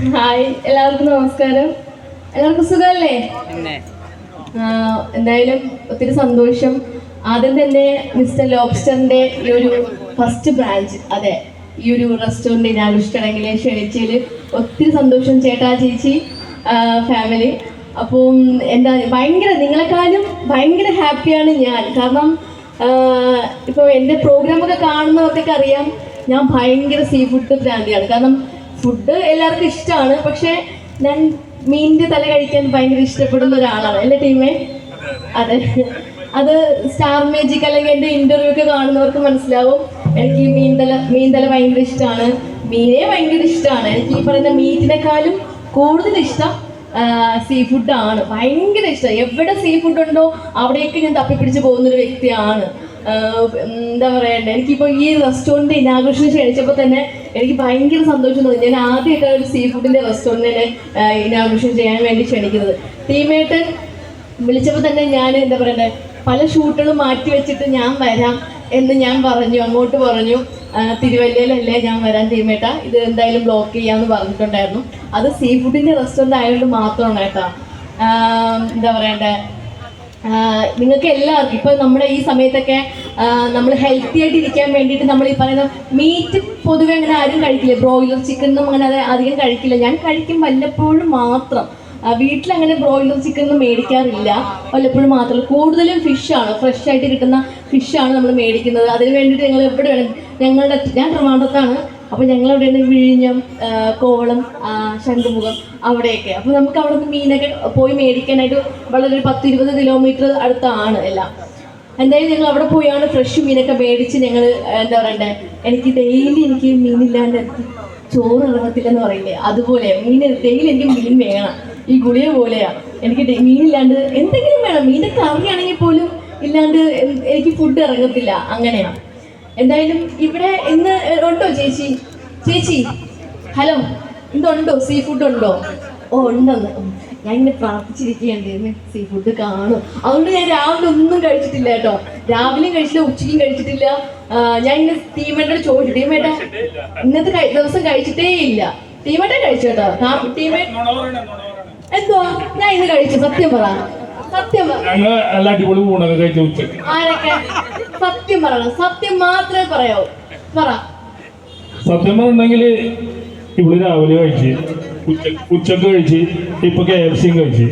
Hi എല്ലാവർക്കും നമസ്കാരം. എല്ലാവർക്കും സുഖമല്ലേ? എന്തായാലും ഒത്തിരി സന്തോഷം. ആദ്യം തന്നെ മിസ്റ്റർ ലോബ്സ്റ്ററിന്റെ ഈ ഒരു ഫസ്റ്റ് ബ്രാഞ്ച് അതെ ഈ ഒരു റെസ്റ്റോറന്റ് ഇനാഘോഷിക്കണമെങ്കിൽ ക്ഷണിച്ചതിൽ ഒത്തിരി സന്തോഷം ചേട്ടാ ചേച്ചി ഫാമിലി അപ്പം എന്താ ഭയങ്കര നിങ്ങളെക്കാളും ഭയങ്കര ഹാപ്പിയാണ് ഞാൻ. കാരണം ഇപ്പോൾ എന്റെ പ്രോഗ്രാമൊക്കെ കാണുന്നവർക്കൊക്കെ അറിയാം ഞാൻ ഭയങ്കര സീ ഫുഡ് ഭ്രാന്തിയാണ് കാരണം ഫുഡ് എല്ലാവർക്കും ഇഷ്ടമാണ്. പക്ഷെ ഞാൻ മീനിന്റെ തല കഴിക്കാൻ ഭയങ്കര ഇഷ്ടപ്പെടുന്ന ഒരാളാണ്. എന്റെ ടീമേ. അതെ. അത് സ്റ്റാർ മേജിക് അല്ലെങ്കിൽ എന്റെ ഇന്റർവ്യൂ ഒക്കെ കാണുന്നവർക്ക് മനസ്സിലാവും. എനിക്ക് മീൻതല മീൻതല മീൻ തല ഭയങ്കര ഇഷ്ടമാണ്. മീനെ ഭയങ്കര ഇഷ്ടമാണ്. എനിക്ക് ഈ പറയുന്ന മീറ്റിനെക്കാളും കൂടുതൽ ഇഷ്ടം സീ ഫുഡാണ് ഭയങ്കര ഇഷ്ടം. എവിടെ സീ ഫുഡ് ഉണ്ടോ അവിടെയൊക്കെ ഞാൻ തപ്പിപ്പിടിച്ച് പോകുന്നൊരു വ്യക്തിയാണ്. എന്താ പറയണ്ടേ എനിക്കിപ്പോൾ ഈ റെസ്റ്റോറന്റ് ഇനാഘോഷം ക്ഷണിച്ചപ്പോൾ തന്നെ എനിക്ക് ഭയങ്കര സന്തോഷം തോന്നി. ഞാൻ ആദ്യമായിട്ടാണ് ഒരു സീ ഫുഡിന്റെ റെസ്റ്റോറന്റിനെ ഇനാഘോഷം ചെയ്യാൻ വേണ്ടി ക്ഷണിക്കുന്നത്. ടീമേട്ട് വിളിച്ചപ്പോൾ തന്നെ ഞാൻ എന്താ പറയണ്ടേ പല ഷൂട്ടുകളും മാറ്റി വെച്ചിട്ട് ഞാൻ വരാം എന്ന് ഞാൻ പറഞ്ഞു അങ്ങോട്ട് പറഞ്ഞു. തിരുവല്ലയിലല്ലേ ഞാൻ വരാൻ ടീമേട്ട ഇത് എന്തായാലും ബ്ലോക്ക് ചെയ്യാമെന്ന് പറഞ്ഞിട്ടുണ്ടായിരുന്നു. അത് സീ ഫുഡിന്റെ റെസ്റ്റോറന്റ് ആയതുകൊണ്ട് മാത്രമാണ് കേട്ടോ എന്താ പറയണ്ടേ നിങ്ങൾക്ക് എല്ലാവർക്കും ഇപ്പൊ നമ്മുടെ ഈ സമയത്തൊക്കെ നമ്മൾ ഹെൽത്തി ആയിട്ട് ഇരിക്കാൻ വേണ്ടിയിട്ട് നമ്മൾ ഈ പറയുന്ന മീറ്റ് പൊതുവെ അങ്ങനെ ആരും കഴിക്കില്ല. ബ്രോയിലർ ചിക്കൻ ഒന്നും അങ്ങനെ അധികം കഴിക്കില്ല. ഞാൻ കഴിക്കും വല്ലപ്പോഴും മാത്രം. വീട്ടിൽ വീട്ടിലങ്ങനെ ബ്രോയിലർ ചിക്കൻ ഒന്നും മേടിക്കാറില്ല. വല്ലപ്പോഴും മാത്രം. കൂടുതലും ഫിഷാണ് ഫ്രഷ് ആയിട്ട് കിട്ടുന്ന ഫിഷാണ് നമ്മൾ മേടിക്കുന്നത്. അതിന് വേണ്ടിയിട്ട് ഞങ്ങൾ എവിടെ വേണം ഞങ്ങളുടെ ഞാൻ ട്രിവാൻഡ്രത്താണ്. അപ്പോൾ ഞങ്ങൾ എവിടെയാണ് വിഴിഞ്ഞം കോവളം ശംഖുമുഖം അവിടെയൊക്കെ. അപ്പോൾ നമുക്ക് അവിടെ നിന്ന് മീനൊക്കെ പോയി മേടിക്കാനായിട്ട് വളരെ ഒരു പത്ത് ഇരുപത് കിലോമീറ്റർ അടുത്താണ് എല്ലാം. എന്തായാലും ഞങ്ങൾ അവിടെ പോയാണ് ഫ്രഷ് മീനൊക്കെ മേടിച്ച് ഞങ്ങൾ എന്താ പറയണ്ടേ എനിക്ക് ഡെയിലി എനിക്ക് മീനില്ലാണ്ട് എനിക്ക് ചോറ് ഇറങ്ങത്തില്ലെന്ന് പറയില്ലേ? അതുപോലെ മീൻ ഡെയിലി എനിക്ക് മീൻ വേണം. ഈ ഗുളിയ പോലെയാ. എനിക്ക് മീനില്ലാണ്ട് എന്തെങ്കിലും വേണം. മീന്റെ കറിയാണെങ്കിൽ പോലും ഇല്ലാണ്ട് എനിക്ക് ഫുഡ് ഇറങ്ങത്തില്ല. അങ്ങനെയാണ് എന്തായാലും ഇവിടെ ഇന്ന് ഉണ്ടോ ചേച്ചി? ചേച്ചി ഹലോ ഇതുണ്ടോ? സീ ഫുഡ് ഉണ്ടോ? ഓ ഉണ്ടെന്ന് ഞാൻ ഇങ്ങനെ പ്രാർത്ഥിച്ചിരിക്കുകയാണ്. സീ ഫുഡ് കാണും. അതുകൊണ്ട് ഞാൻ രാവിലെ ഒന്നും കഴിച്ചിട്ടില്ല കേട്ടോ. രാവിലെയും കഴിച്ചില്ല ഉച്ചയ്ക്കും കഴിച്ചിട്ടില്ല. ഞാൻ ഇങ്ങനെ ടീമേട്ടോട് ചോദിച്ചു ടീമേട്ട ഇന്നത്തെ ദിവസം കഴിച്ചിട്ടേ ഇല്ല. ടീമേട്ട കഴിച്ചു കേട്ടോ. ടീമേറ്റ് എന്തുവാ ഞാൻ ഇന്ന് കഴിച്ചു. സത്യം പറ. സത്യം പറ. സത്യം പറയണം സത്യം മാത്രമേ പറയാവൂ പറ. സത്യം പറഞ്ഞിട്ടുണ്ടെങ്കിൽ ഇവിടെ രാവിലെ കഴിച്ച് ഉച്ച ഉച്ചയ്ക്ക് കഴിച്ച് ഇപ്പൊ കെ എഫ് സിയും കഴിച്ച്.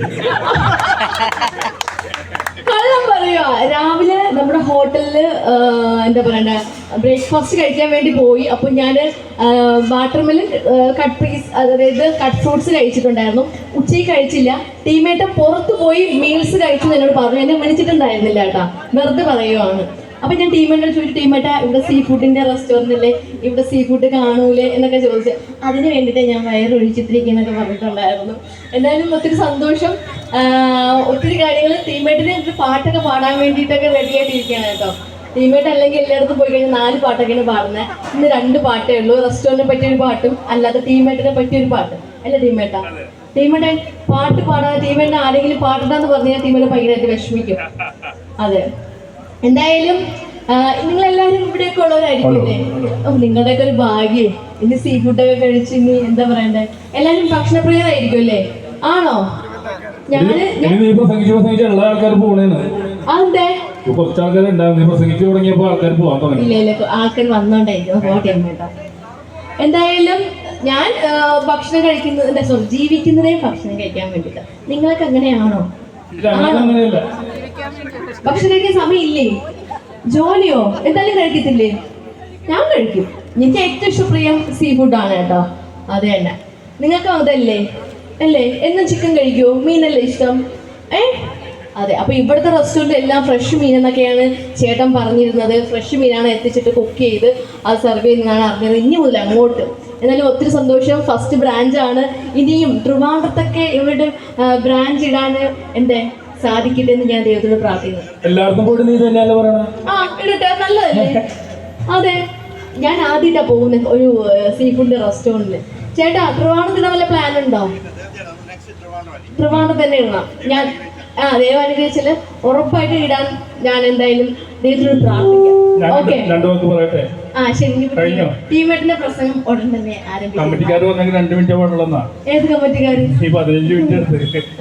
പറയോ. രാവിലെ നമ്മുടെ ഹോട്ടലിൽ എന്താ പറയണ്ട ബ്രേക്ക്ഫാസ്റ്റ് കഴിക്കാൻ വേണ്ടി പോയി. അപ്പൊ ഞാൻ വാട്ടർമെലൻ കട്ട് പീസ് അതായത് കട്ട് ഫ്രൂട്ട്സ് കഴിച്ചിട്ടുണ്ടായിരുന്നു. ഉച്ചയ്ക്ക് കഴിച്ചില്ല. ടീമേട്ട പുറത്തു പോയി മീൽസ് കഴിച്ചു എന്നോട് പറഞ്ഞു. എന്നെ വിളിച്ചിട്ടുണ്ടായിരുന്നില്ല കേട്ടാ. വെറുതെ പറയുവാണ്. അപ്പൊ ഞാൻ ടീമേട്ടോട് ചോദിച്ചു ടീമേട്ട ഇവിടെ സീ ഫുഡിന്റെ റെസ്റ്റോറന്റ് അല്ലേ ഇവിടെ സീ ഫുഡ് കാണൂലേ? എന്നൊക്കെ ചോദിച്ചു. അതിന് വേണ്ടിയിട്ട് ഞാൻ വയറൊഴിച്ചിട്ടിരിക്കുന്നൊക്കെ പറഞ്ഞിട്ടുണ്ടായിരുന്നു. എന്തായാലും ഒത്തിരി സന്തോഷം. ഒത്തിരി കാര്യങ്ങൾ ടീമേറ്റിന് ഒരു പാട്ടൊക്കെ പാടാൻ വേണ്ടിയിട്ടൊക്കെ റെഡി ആയിട്ടിരിക്കുകയാണ് കേട്ടോ. ടീമേറ്റ് അല്ലെങ്കിൽ എല്ലായിടത്തും പോയി കഴിഞ്ഞാൽ നാല് പാട്ടൊക്കെയാണ് പാടുന്നത് ഇന്ന് രണ്ട് പാട്ടേ ഉള്ളൂ. റെസ്റ്റോറന്റിനെ പറ്റിയ ഒരു പാട്ടും അല്ലാതെ ടീമേറ്റിനെ പറ്റിയ ഒരു പാട്ട്. അല്ല ടീമേട്ടാ? ടീമേട്ടെ പാട്ട് പാടാൻ ടീമേറ്റിന് ആരെങ്കിലും പാടണ്ടെന്ന് പറഞ്ഞാൽ ടീമേറ്റ് ഭയങ്കരമായിട്ട് വിഷമിക്കും. അതെ. എന്തായാലും നിങ്ങൾ എല്ലാവരും ഇവിടെയൊക്കെ ഉള്ളവരായിരിക്കില്ലേ? ഓ നിങ്ങളുടെയൊക്കെ ഒരു ഭാഗ്യേ. ഇനി സീ ഫുഡൊക്കെ കഴിച്ച് ഇനി എന്താ പറയണ്ടേ? എല്ലാവരും ഭക്ഷണപ്രിയരായിരിക്കും അല്ലേ? ആണോ? ഞാൻ പ്രസംഗിച്ച് ആൾക്കാർ തുടങ്ങിയപ്പോ തുടങ്ങി. ഇല്ല ഇല്ല. ആൾക്കാർ വന്നോണ്ടായിരിക്കും പോട്ടെ കേട്ടോ എന്തായാലും ഞാൻ ഭക്ഷണം കഴിക്കുന്നത് സോറി ജീവിക്കുന്നതേ ഭക്ഷണം കഴിക്കാൻ വേണ്ടിട്ട് നിങ്ങൾക്ക് അങ്ങനെയാണോ ഞങ്ങൾക്ക് അങ്ങനെയല്ല ഭക്ഷണം സമയമില്ലേ? ജോലിയോ? എന്തായാലും കഴിക്കത്തില്ലേ? ഞാൻ കഴിക്കും. എനിക്ക് ഏറ്റവും ഇഷ്ടപ്രിയം സീ ഫുഡാണ് കേട്ടോ. അത് തന്നെ. നിങ്ങൾക്ക് അതല്ലേ? അല്ലേ? എന്നും ചിക്കൻ കഴിക്കുമോ മീനല്ലേ ഇഷ്ടം? ഏ? അതെ. അപ്പൊ ഇവിടുത്തെ റെസ്റ്റോറന്റ് എല്ലാം ഫ്രഷ് മീൻ എന്നൊക്കെയാണ് ചേട്ടൻ പറഞ്ഞിരുന്നത്. ഫ്രഷ് മീനാണ് എത്തിച്ചിട്ട് കുക്ക് ചെയ്ത് അത് സെർവ് ചെയ്യുന്നതാണ് അറിഞ്ഞത്. ഇനി മുതൽ അങ്ങോട്ട്. എന്നാലും ഒത്തിരി സന്തോഷം. ഫസ്റ്റ് ബ്രാഞ്ചാണ് ഇനിയും ട്രിവാൻഡ്രത്തൊക്കെ ഇവരുടെ ബ്രാഞ്ച് ഇടാൻ എന്റെ സാധിക്കട്ടെ എന്ന് ഞാൻ ദൈവത്തോട് പ്രാർത്ഥിക്കുന്നു. എല്ലാവർക്കും കൂടി നീ തന്നെയല്ലേ പറയണ? ആ ഇടട്ടെ നല്ലതല്ലേ? അതെ ഞാൻ ആദ്യമായിട്ടാ പോകുന്നത് ഒരു സീ ഫുഡ് റെസ്റ്റോറന്റിൽ ചേട്ടാ ട്രിവാണ്ടത്തിന് വല്ല പ്ലാൻ ഉണ്ടോ? ട്രിവാണ്ടം തന്നെ ഇടണം. ഞാൻ ആ ദൈവം അനുഗ്രഹിച്ചാൽ ഉറപ്പായിട്ട് ഇടാൻ ഞാൻ എന്തായാലും ദൈവത്തോട് പ്രാർത്ഥിക്കാം. ഓക്കെ ആ ശരി ടീമേറ്റിന്റെ പ്രസംഗം ഉടൻ തന്നെ ആരംഭിക്കും. കമ്മിറ്റിക്കാർ പറഞ്ഞെങ്കിൽ രണ്ട് മിനിറ്റ് പാടുള്ളന്നാ ഏത് കമ്മിറ്റിക്കാര്? ഈ പതിനഞ്ച് മിനിറ്റ് എടുത്ത്.